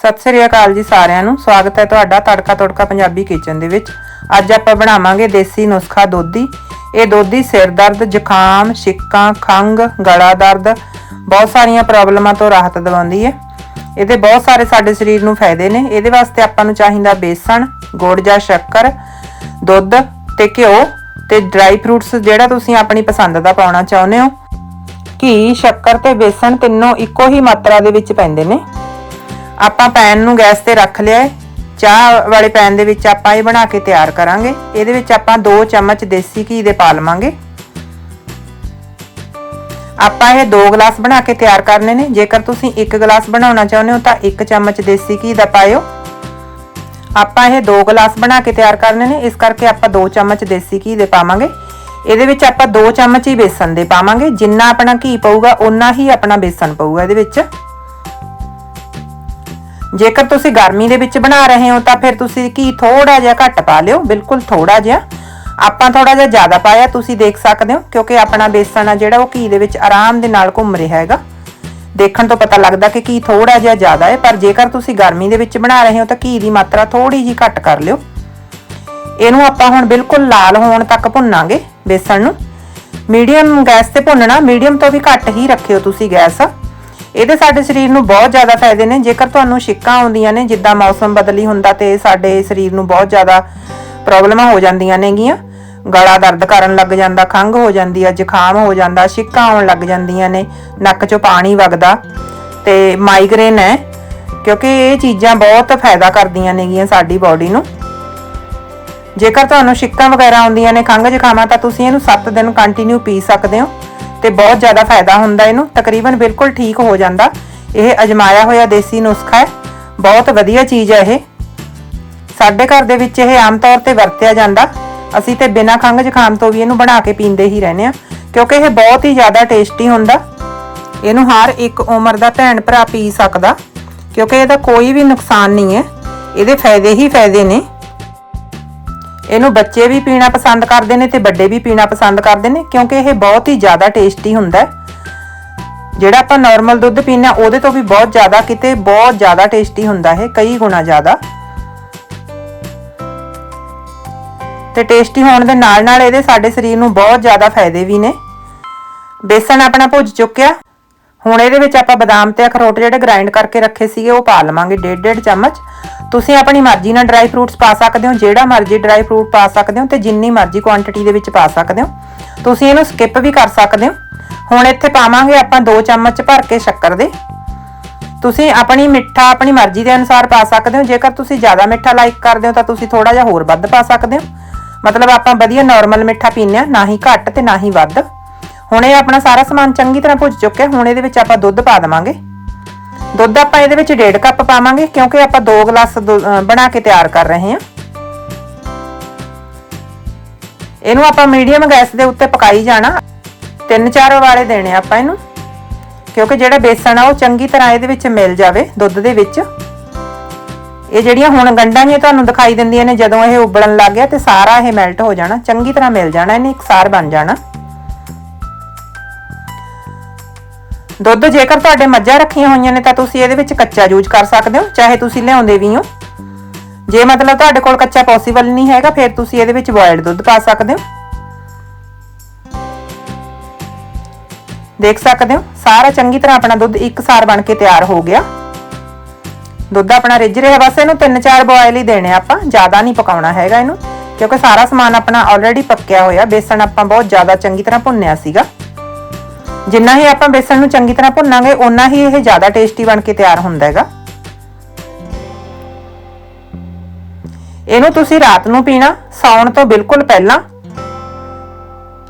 ਸਤਿ ਸ੍ਰੀ ਅਕਾਲ ਜੀ ਸਾਰਿਆਂ ਨੂੰ। ਸਵਾਗਤ ਹੈ ਤੁਹਾਡਾ ਤੜਕਾ ਤੜਕਾ ਪੰਜਾਬੀ ਕਿਚਨ ਦੇ ਵਿੱਚ। ਅੱਜ ਆਪਾਂ ਬਣਾਵਾਂਗੇ ਦੇਸੀ ਨੁਸਖਾ ਦੋਧੀ। ਇਹ ਦੋਧੀ ਸਿਰ ਦਰਦ, ਜ਼ੁਕਾਮ, ਛਿੱਕਾਂ ਖੰਗ ਗਲਾ ਦਰਦ, ਬਹੁਤ ਸਾਰੀਆਂ ਪ੍ਰੋਬਲਮਾਂ ਤੋਂ ਰਾਹਤ ਦਿਵਾਉਂਦੀ ਹੈ। ਇਹਦੇ ਬਹੁਤ ਸਾਰੇ ਸਾਡੇ ਸਰੀਰ ਨੂੰ ਫਾਇਦੇ ਨੇ। ਇਹਦੇ ਵਾਸਤੇ ਆਪਾਂ ਨੂੰ ਚਾਹੀਦਾ ਬੇਸਣ, ਗੁੜ ਜਾਂ ਸ਼ੱਕਰ, ਦੁੱਧ ਤੇ ਘਿਓ ਤੇ ਡਰਾਈ ਫਰੂਟਸ ਜਿਹੜਾ ਤੁਸੀਂ ਆਪਣੀ ਪਸੰਦ ਦਾ ਪਾਉਣਾ ਚਾਹੁੰਦੇ ਹੋ। ਘੀ, ਸ਼ੱਕਰ ਤੇ ਬੇਸਣ ਤਿੰਨੋਂ ਇੱਕੋ ਹੀ ਮਾਤਰਾ ਦੇ ਵਿੱਚ ਪੈਂਦੇ ਨੇ। ਆਪਾਂ ਪੈਨ ਨੂੰ ਗੈਸ ਤੇ ਰੱਖ ਲਿਆ ਹੈ ਚਾਹ ਵਾਲੇ ਪੈਨ ਦੇ ਵਿੱਚ ਆਪਾਂ ਇਹ ਬਣਾ ਕੇ ਤਿਆਰ ਕਰਾਂਗੇ। ਇਹਦੇ ਵਿੱਚ ਆਪਾਂ 2 ਚਮਚ ਦੇਸੀ ਘੀ ਦੇ ਪਾ ਲਵਾਂਗੇ। ਆਪਾਂ ਇਹ 2 ਗਲਾਸ ਬਣਾ ਕੇ ਤਿਆਰ ਕਰਨੇ ਨੇ। ਜੇਕਰ ਤੁਸੀਂ 1 ਗਲਾਸ ਬਣਾਉਣਾ ਚਾਹੁੰਦੇ ਹੋ ਤਾਂ 1 ਚਮਚ ਦੇਸੀ ਘੀ ਦਾ ਪਾਇਓ। ਆਪਾਂ ਇਹ 2 ਗਲਾਸ ਬਣਾ ਕੇ ਤਿਆਰ ਕਰਨੇ ਨੇ। ਇਸ ਕਰਕੇ ਆਪਾਂ 2 ਚਮਚ ਦੇਸੀ ਘੀ ਦੇ ਪਾਵਾਂਗੇ। ਇਹਦੇ ਵਿੱਚ ਆਪਾਂ 2 ਚਮਚ ਹੀ ਬੇਸਨ ਦੇ ਪਾਵਾਂਗੇ। ਜਿੰਨਾ ਆਪਣਾ ਘੀ ਪਊਗਾ ਉਨਾ ਹੀ ਆਪਣਾ ਬੇਸਨ ਪਊਗਾ ਇਹਦੇ ਵਿੱਚ। ਜੇਕਰ ਤੁਸੀਂ ਗਰਮੀ ਦੇ ਵਿੱਚ ਬਣਾ ਰਹੇ ਹੋ, ਤਾਂ ਫਿਰ ਤੁਸੀਂ ਘੀ ਥੋੜਾ ਜਿਹਾ ਘੱਟ ਪਾ ਲਿਓ, ਬਿਲਕੁਲ ਥੋੜਾ ਜਿਹਾ। ਆਪਾਂ ਥੋੜਾ ਜਿਹਾ ਜ਼ਿਆਦਾ ਪਾਇਆ, ਤੁਸੀਂ ਦੇਖ ਸਕਦੇ ਹੋ, ਕਿਉਂਕਿ ਆਪਣਾ ਬੇਸਣ ਆ ਜਿਹੜਾ, ਉਹ ਘੀ ਦੇ ਵਿੱਚ ਆਰਾਮ ਦੇ ਨਾਲ ਘੁੰਮ ਰਿਹਾ ਹੈਗਾ। ਦੇਖਣ ਤੋਂ ਪਤਾ ਲੱਗਦਾ ਕਿ ਘੀ ਥੋੜਾ ਜਿਹਾ ਜ਼ਿਆਦਾ ਹੈ, ਪਰ ਜੇਕਰ ਤੁਸੀਂ ਗਰਮੀ ਦੇ ਵਿੱਚ ਬਣਾ ਰਹੇ ਹੋ, ਤਾਂ ਘੀ ਦੀ ਮਾਤਰਾ ਥੋੜੀ ਜਿਹੀ ਘੱਟ ਕਰ ਲਿਓ। ਇਹਨੂੰ ਆਪਾਂ ਹੁਣ ਬਿਲਕੁਲ ਲਾਲ ਹੋਣ ਤੱਕ ਭੁੰਨਾਂਗੇ ਬੇਸਣ ਨੂੰ। ਮੀਡੀਅਮ ਗੈਸ ਤੇ ਭੁੰਨਣਾ, ਮੀਡੀਅਮ ਤੋਂ ਵੀ ਘੱਟ ਹੀ ਰੱਖਿਓ ਤੁਸੀਂ ਗੈਸ। ਇਹਦੇ ਸਾਡੇ ਸਰੀਰ ਨੂੰ ਬਹੁਤ ਜ਼ਿਆਦਾ ਫਾਇਦੇ ਨੇ। ਜੇਕਰ ਤੁਹਾਨੂੰ ਛਿੱਕਾਂ ਆਉਂਦੀਆਂ ਨੇ, ਜਿੱਦਾਂ ਮੌਸਮ ਬਦਲੀ ਹੁੰਦਾ ਤੇ ਸਾਡੇ ਸਰੀਰ ਨੂੰ ਬਹੁਤ ਜ਼ਿਆਦਾ ਪ੍ਰੋਬਲਮਾਂ ਹੋ ਜਾਂਦੀਆਂ ਨੇਗੀਆਂ। ਗਲਾ ਦਰਦ ਕਰਨ ਲੱਗ ਜਾਂਦਾ, ਖੰਘ ਹੋ ਜਾਂਦੀ ਆ, ਜ਼ੁਕਾਮ ਹੋ ਜਾਂਦਾ, ਛਿੱਕਾਂ ਆਉਣ ਲੱਗ ਜਾਂਦੀਆਂ ਨੇ, ਨੱਕ 'ਚੋਂ ਪਾਣੀ ਵਗਦਾ ਤੇ ਮਾਈਗ੍ਰੇਨ ਹੈ, ਕਿਉਂਕਿ ਇਹ ਚੀਜ਼ਾਂ ਬਹੁਤ ਫਾਇਦਾ ਕਰਦੀਆਂ ਨੇਗੀਆਂ ਸਾਡੀ ਬਾਡੀ ਨੂੰ। ਜੇਕਰ ਤੁਹਾਨੂੰ ਛਿੱਕਾਂ ਵਗੈਰਾ ਆਉਂਦੀਆਂ ਨੇ, ਖੰਘ ਜ਼ੁਕਾਮਾਂ, ਤਾਂ ਤੁਸੀਂ ਇਹਨੂੰ 7 ਦਿਨ ਕੰਟੀਨਿਊ ਪੀ ਸਕਦੇ ਹੋ। ਤੇ ਬਹੁਤ ਜ਼ਿਆਦਾ ਫਾਇਦਾ ਹੁੰਦਾ ਇਹਨੂੰ। ਤਕਰੀਬਨ ਬਿਲਕੁਲ ਠੀਕ ਹੋ ਜਾਂਦਾ। ਇਹ ਅਜਮਾਇਆ ਹੋਇਆ ਦੇਸੀ ਨੁਸਖਾ ਹੈ। ਬਹੁਤ ਵਧੀਆ ਚੀਜ਼ ਹੈ ਇਹ। ਸਾਡੇ ਘਰ ਦੇ ਵਿੱਚ ਇਹ ਆਮ ਤੌਰ ਤੇ ਵਰਤਿਆ ਜਾਂਦਾ। ਅਸੀਂ ਤੇ ਬਿਨਾਂ ਖੰਘ ਜ਼ੁਕਾਮ ਤੋਂ ਵੀ ਇਹਨੂੰ ਬਣਾ ਕੇ ਪੀਂਦੇ ਹੀ ਰਹਿੰਦੇ ਆ ਕਿਉਂਕਿ ਇਹ ਬਹੁਤ ਹੀ ਜ਼ਿਆਦਾ ਟੇਸਟੀ ਹੁੰਦਾ। ਇਹਨੂੰ ਹਰ ਇੱਕ ਉਮਰ ਦਾ ਭੈਣ ਭਰਾ ਪੀ ਸਕਦਾ। ਕਿਉਂਕਿ ਇਹਦਾ ਕੋਈ ਵੀ ਨੁਕਸਾਨ ਨਹੀਂ ਹੈ। ਇਹਦੇ ਫਾਇਦੇ ਹੀ ਫਾਇਦੇ ਨੇ। ਇਹਨੂੰ ਬੱਚੇ ਵੀ ਪੀਣਾ ਪਸੰਦ ਕਰਦੇ ਨੇ ਤੇ ਵੱਡੇ ਵੀ ਪੀਣਾ ਪਸੰਦ ਕਰਦੇ ਨੇ, ਕਿਉਂਕਿ ਇਹ ਬਹੁਤ ਹੀ ਜ਼ਿਆਦਾ ਟੇਸਟੀ ਹੁੰਦਾ ਹੈ। ਜਿਹੜਾ ਆਪਾਂ ਨਾਰਮਲ ਦੁੱਧ ਪੀਂਦੇ ਉਹਦੇ ਤੋਂ ਵੀ ਬਹੁਤ ਜ਼ਿਆਦਾ ਕਿਤੇ ਬਹੁਤ ਜ਼ਿਆਦਾ ਟੇਸਟੀ ਹੁੰਦਾ ਹੈ ਕਈ ਗੁਣਾ ਜ਼ਿਆਦਾ। ਤੇ ਟੇਸਟੀ ਹੋਣ ਦੇ ਨਾਲ ਨਾਲ ਇਹਦੇ ਸਾਡੇ ਸਰੀਰ ਨੂੰ ਬਹੁਤ ਜ਼ਿਆਦਾ ਫਾਇਦੇ ਵੀ ਨੇ। ਬੇਸਣ ਆਪਣਾ ਭੁੱਜ ਚੁੱਕਿਆ। ਹੁਣ ਇਹਦੇ ਵਿੱਚ ਆਪਾਂ ਬਦਾਮ ਤੇ ਅਖਰੋਟ ਜਿਹੜੇ ਗ੍ਰਾਈਂਡ ਕਰਕੇ ਰੱਖੇ ਸੀਗੇ, ਉਹ ਪਾ ਲਵਾਂਗੇ 1.5 ਚਮਚ। ਤੁਸੀਂ ਆਪਣੀ ਮਰਜ਼ੀ ਨਾਲ ਡਰਾਈ ਫਰੂਟਸ ਪਾ ਸਕਦੇ ਹੋ, ਜਿਹੜਾ ਮਰਜ਼ੀ ਡਰਾਈ ਫਰੂਟ ਪਾ ਸਕਦੇ ਹੋ ਤੇ ਜਿੰਨੀ ਮਰਜ਼ੀ ਕੁਆਂਟੀਟੀ ਦੇ ਵਿੱਚ ਪਾ ਸਕਦੇ ਹੋ। ਤੁਸੀਂ ਇਹਨੂੰ ਸਕਿਪ ਵੀ ਕਰ ਸਕਦੇ ਹੋ। ਹੁਣ ਇੱਥੇ ਪਾਵਾਂਗੇ ਆਪਾਂ 2 ਚਮਚ ਭਰ ਕੇ ਸ਼ੱਕਰ ਦੇ। ਤੁਸੀਂ ਆਪਣੀ ਮਿੱਠਾ ਆਪਣੀ ਮਰਜ਼ੀ ਦੇ ਅਨੁਸਾਰ ਪਾ ਸਕਦੇ ਹੋ, ਜੇਕਰ ਤੁਸੀਂ ਜ਼ਿਆਦਾ ਮਿੱਠਾ ਲਾਈਕ ਕਰਦੇ ਹੋ ਤਾਂ ਤੁਸੀਂ ਥੋੜਾ ਜਿਹਾ ਹੋਰ ਵੱਧ ਪਾ ਸਕਦੇ ਹੋ। ਮਤਲਬ ਆਪਾਂ ਵਧੀਆ ਨਾਰਮਲ ਮਿੱਠਾ ਪੀਂਦੇ ਆ ਨਾ ਹੀ ਘੱਟ ਤੇ ਨਾ ਹੀ ਵੱਧ। ਹੁਣ ਇਹ ਆਪਣਾ ਸਾਰਾ ਸਮਾਨ ਚੰਗੀ ਤਰ੍ਹਾਂ ਭੁੱਜ ਚੁੱਕਿਆ ਹੁਣ ਇਹਦੇ ਵਿੱਚ ਆਪਾਂ ਦੁੱਧ ਪਾ ਦੇਵਾਂਗੇ। ਦੁੱਧ ਆਪਾਂ ਇਹਦੇ ਵਿੱਚ 1.5 ਕੱਪ ਪਾਵਾਂਗੇ ਕਿਉਂਕਿ ਆਪਾਂ 2 ਗਲਾਸ ਬਣਾ ਕੇ ਤਿਆਰ ਕਰ ਰਹੇ ਹਾਂ। ਇਹਨੂੰ ਆਪਾਂ ਮੀਡੀਅਮ ਗੈਸ ਦੇ ਉੱਤੇ ਪਕਾਈ ਜਾਣਾ। ਤਿੰਨ ਚਾਰ ਵਾਲੇ ਦੇਣੇ ਆਪਾਂ ਇਹਨੂੰ। ਕਿਉਂਕਿ ਜਿਹੜਾ ਬੇਸਣ ਆ ਉਹ ਚੰਗੀ ਤਰ੍ਹਾਂ ਇਹਦੇ ਵਿੱਚ ਮਿਲ ਜਾਵੇ ਦੁੱਧ ਦੇ ਵਿੱਚ। ਇਹ ਜਿਹੜੀਆਂ ਹੁਣ ਗੰਢਾਂ ਜਿਹੀਆਂ ਤੁਹਾਨੂੰ ਦਿਖਾਈ ਦਿੰਦੀਆਂ ਨੇ ਜਦੋਂ ਇਹ ਉਬਲਣ ਲੱਗ ਗਿਆ ਤੇ ਸਾਰਾ ਇਹ ਮੈਲਟ ਹੋ ਜਾਣਾ। ਚੰਗੀ ਤਰ੍ਹਾਂ ਮਿਲ ਜਾਣਾ, ਇਹਨੇ ਇਕਸਾਰ ਬਣ ਜਾਣਾ। ਦੁੱਧ ਜੇਕਰ ਤੁਹਾਡੇ ਮੱਝਾਂ ਰੱਖੀਆਂ ਹੋਈਆਂ ਨੇ ਤਾਂ ਤੁਸੀਂ ਇਹਦੇ ਵਿੱਚ ਕੱਚਾ ਯੂਜ਼ ਕਰ ਸਕਦੇ ਹੋ, ਚਾਹੇ ਤੁਸੀਂ ਲਿਆਉਂਦੇ ਵੀ ਹੋ। ਜੇ ਮਤਲਬ ਤੁਹਾਡੇ ਕੋਲ ਕੱਚਾ ਪੋਸੀਬਲ ਨਹੀਂ ਹੈਗਾ, ਫਿਰ ਤੁਸੀਂ ਇਹਦੇ ਵਿੱਚ ਬੋਇਲਡ ਦੁੱਧ ਪਾ ਸਕਦੇ ਹੋ। ਦੇਖ ਸਕਦੇ ਹੋ, ਸਾਰਾ ਚੰਗੀ ਤਰ੍ਹਾਂ ਆਪਣਾ ਦੁੱਧ ਇੱਕਸਾਰ ਬਣ ਕੇ ਤਿਆਰ ਹੋ ਗਿਆ। ਦੁੱਧ ਆਪਣਾ ਰਿੱਝ ਰਿਹਾ, ਬਸ ਇਹਨੂੰ ਤਿੰਨ ਚਾਰ ਬੋਇਲ ਹੀ ਦੇਣੇ ਆਪਾਂ, ਜ਼ਿਆਦਾ ਨਹੀਂ ਪਕਾਉਣਾ ਹੈਗਾ ਇਹਨੂੰ, ਕਿਉਂਕਿ ਸਾਰਾ ਸਮਾਨ ਆਪਣਾ ਆਲਰੇਡੀ ਪੱਕਿਆ ਹੋਇਆ, ਬੇਸਣ ਆਪਾਂ ਬਹੁਤ ਜ਼ਿਆਦਾ ਚੰਗੀ ਤਰ੍ਹਾਂ ਭੁੰਨਿਆ ਸੀਗਾ। ਜਿੰਨਾ ਹੀ ਆਪਾਂ ਬੇਸਣ ਨੂੰ ਚੰਗੀ ਤਰ੍ਹਾਂ ਭੁੰਨਾਂਗੇ, ਓਨਾ ਹੀ ਇਹ ਜ਼ਿਆਦਾ ਟੇਸਟੀ ਬਣ ਕੇ ਤਿਆਰ ਹੁੰਦਾ ਹੈਗਾ। ਇਹਨੂੰ ਤੁਸੀਂ ਰਾਤ ਨੂੰ ਪੀਣਾ, ਸੌਣ ਤੋਂ ਬਿਲਕੁਲ ਪਹਿਲਾਂ।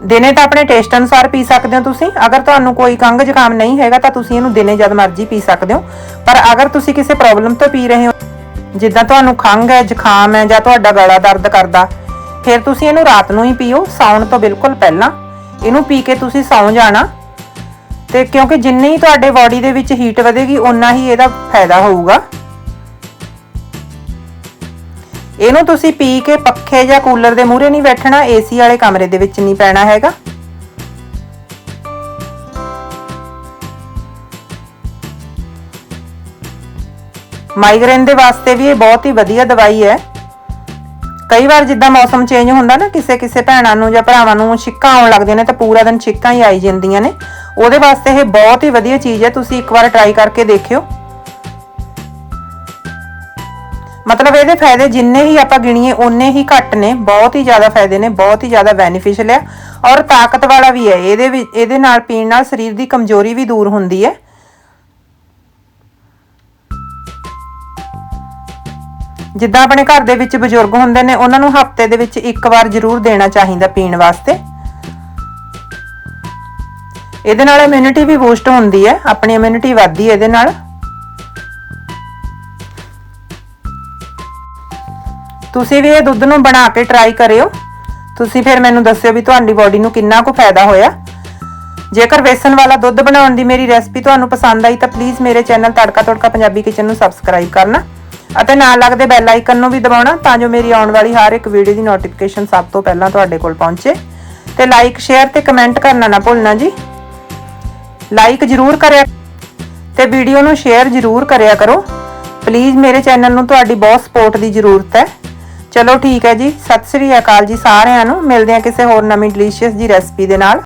ਦਿਨੇ ਤਾਂ ਆਪਣੇ ਟੇਸਟ ਅਨੁਸਾਰ ਪੀ ਸਕਦੇ ਹੋ ਤੁਸੀਂ। ਅਗਰ ਤੁਹਾਨੂੰ ਕੋਈ ਖੰਘ ਜ਼ੁਕਾਮ ਨਹੀਂ ਹੈਗਾ, ਤਾਂ ਤੁਸੀਂ ਇਹਨੂੰ ਦਿਨੇ ਜਦ ਮਰਜ਼ੀ ਪੀ ਸਕਦੇ ਹੋ। ਪਰ ਅਗਰ ਤੁਸੀਂ ਕਿਸੇ ਪ੍ਰੋਬਲਮ ਤੋਂ ਪੀ ਰਹੇ ਹੋ, ਜਿੱਦਾਂ ਤੁਹਾਨੂੰ ਖੰਘ ਹੈ, ਜ਼ੁਕਾਮ ਹੈ, ਜਾਂ ਤੁਹਾਡਾ ਗਲਾ ਦਰਦ ਕਰਦਾ, ਫਿਰ ਤੁਸੀਂ ਇਹਨੂੰ ਰਾਤ ਨੂੰ ਹੀ ਪੀਓ, ਸੌਣ ਤੋਂ ਬਿਲਕੁਲ ਪਹਿਲਾਂ। ਇਹਨੂੰ ਪੀ ਕੇ ਤੁਸੀਂ ਸੌਂ ਜਾਣਾ। ਤੇ ਕਿਉਂਕਿ ਜਿੰਨੀ ਹੀ ਤੁਹਾਡੇ ਬਾਡੀ ਦੇ ਵਿੱਚ ਹੀਟ ਵਧੇਗੀ, ਓਨਾ ਹੀ ਇਹਦਾ ਫਾਇਦਾ ਹੋਊਗਾ। ਇਹਨੂੰ ਤੁਸੀਂ ਪੀ ਕੇ ਪੱਖੇ ਜਾਂ ਕੂਲਰ ਦੇ ਮੂਹਰੇ ਨਹੀਂ ਬੈਠਣਾ, ਏਸੀ ਵਾਲੇ ਕਮਰੇ ਦੇ ਵਿੱਚ ਨਹੀਂ ਪੈਣਾ ਹੈਗਾ। ਮਾਈਗ੍ਰੇਨ ਦੇ ਵਾਸਤੇ ਵੀ ਇਹ ਬਹੁਤ ਹੀ ਵਧੀਆ ਦਵਾਈ ਹੈ। ਕਈ ਵਾਰ ਜਿੱਦਾਂ ਮੌਸਮ ਚੇਂਜ ਹੁੰਦਾ ਨਾ ਕਿਸੇ ਕਿਸੇ ਭੈਣਾਂ ਨੂੰ ਜਾਂ ਭਰਾਵਾਂ ਨੂੰ ਛਿੱਕਾਂ ਆਉਣ ਲੱਗਦੀਆਂ ਨੇ, ਤਾਂ ਪੂਰਾ ਦਿਨ ਛਿੱਕਾਂ ਹੀ ਆਈ ਜਾਂਦੀਆਂ ਨੇ। ਉਹਦੇ ਵਾਸਤੇ ਇਹ ਬਹੁਤ ਹੀ ਵਧੀਆ ਚੀਜ਼ ਹੈ, ਤੁਸੀਂ ਇੱਕ ਵਾਰ ਟਰਾਈ ਕਰਕੇ ਦੇਖਿਓ। ਮਤਲਬ ਇਹਦੇ ਫਾਇਦੇ ਜਿੰਨੇ ਹੀ ਆਪਾਂ ਗਿਣੀਏ, ਓਨੇ ਹੀ ਘੱਟ ਨੇ, ਬਹੁਤ ਹੀ ਜ਼ਿਆਦਾ ਫਾਇਦੇ ਨੇ, ਬਹੁਤ ਹੀ ਜ਼ਿਆਦਾ ਬੈਨੀਫੀਸ਼ੀਅਲ ਹੈ ਔਰ ਤਾਕਤ ਵਾਲਾ ਵੀ ਹੈ, ਇਹਦੇ ਵਿੱਚ ਇਹਦੇ ਨਾਲ ਪੀਣ ਨਾਲ ਸਰੀਰ ਦੀ ਕਮਜ਼ੋਰੀ ਵੀ ਦੂਰ ਹੁੰਦੀ ਹੈ। ਜਿੱਦਾਂ ਆਪਣੇ ਘਰ ਦੇ ਵਿੱਚ ਬਜ਼ੁਰਗ ਹੁੰਦੇ ਨੇ, ਉਹਨਾਂ ਨੂੰ ਹਫ਼ਤੇ ਦੇ ਵਿੱਚ ਇੱਕ ਵਾਰ ਜ਼ਰੂਰ ਦੇਣਾ ਚਾਹੀਦਾ ਪੀਣ ਵਾਸਤੇ। ਇਹਦੇ ਨਾਲ ਇਮਿਊਨਿਟੀ ਵੀ ਬੂਸਟ ਹੁੰਦੀ ਹੈ, ਆਪਣੀ ਇਮਿਊਨਿਟੀ ਵੱਧਦੀ ਹੈ ਇਹਦੇ ਨਾਲ। ਤੁਸੀਂ ਵੀ ਇਹ ਦੁੱਧ ਨੂੰ ਬਣਾ ਕੇ ਟਰਾਈ ਕਰਿਓ। ਤੁਸੀਂ ਫਿਰ ਮੈਨੂੰ ਦੱਸਿਓ ਵੀ ਤੁਹਾਡੀ ਬਾਡੀ ਨੂੰ ਕਿੰਨਾ ਕੁ ਫਾਇਦਾ ਹੋਇਆ। ਜੇਕਰ ਵੇਸਣ ਵਾਲਾ ਦੁੱਧ ਬਣਾਉਣ ਦੀ ਮੇਰੀ ਰੈਸਪੀ ਤੁਹਾਨੂੰ ਪਸੰਦ ਆਈ ਤਾਂ ਪਲੀਜ਼ ਮੇਰੇ ਚੈਨਲ ਤੜਕਾ ਤੜਕਾ ਪੰਜਾਬੀ ਕਿਚਨ ਨੂੰ ਸਬਸਕ੍ਰਾਈਬ ਕਰਨਾ ਅਤੇ ਨਾਲ ਲੱਗਦੇ ਬੈਲ ਆਈਕਨ ਨੂੰ ਵੀ ਦਬਾਉਣਾ ਤਾਂ ਜੋ ਮੇਰੀ ਆਉਣ ਵਾਲੀ ਹਰ ਇੱਕ ਵੀਡੀਓ ਦੀ ਨੋਟੀਫਿਕੇਸ਼ਨ ਸਭ ਤੋਂ ਪਹਿਲਾਂ ਤੁਹਾਡੇ ਕੋਲ ਪਹੁੰਚੇ। ਤੇ ਲਾਈਕ ਸ਼ੇਅਰ ਤੇ ਕਮੈਂਟ ਕਰਨਾ ਨਾ ਭੁੱਲਣਾ ਜੀ। ਲਾਈਕ ਜਰੂਰ ਕਰਿਆ ਤੇ ਵੀਡੀਓ ਨੂੰ ਸ਼ੇਅਰ ਜਰੂਰ ਕਰਿਆ ਕਰੋ। ਪਲੀਜ਼ ਮੇਰੇ ਚੈਨਲ ਨੂੰ ਤੁਹਾਡੀ ਬਹੁਤ ਸਪੋਰਟ ਦੀ ਜ਼ਰੂਰਤ ਹੈ। ਚਲੋ ਠੀਕ ਹੈ ਜੀ, ਸਤਿ ਸ੍ਰੀ ਅਕਾਲ ਜੀ ਸਾਰਿਆਂ ਨੂੰ। ਮਿਲਦੇ ਹਾਂ ਕਿਸੇ ਹੋਰ ਨਵੀਂ ਡਿਲੀਸ਼ੀਅਸ ਜੀ ਰੈਸਪੀ ਦੇ ਨਾਲ।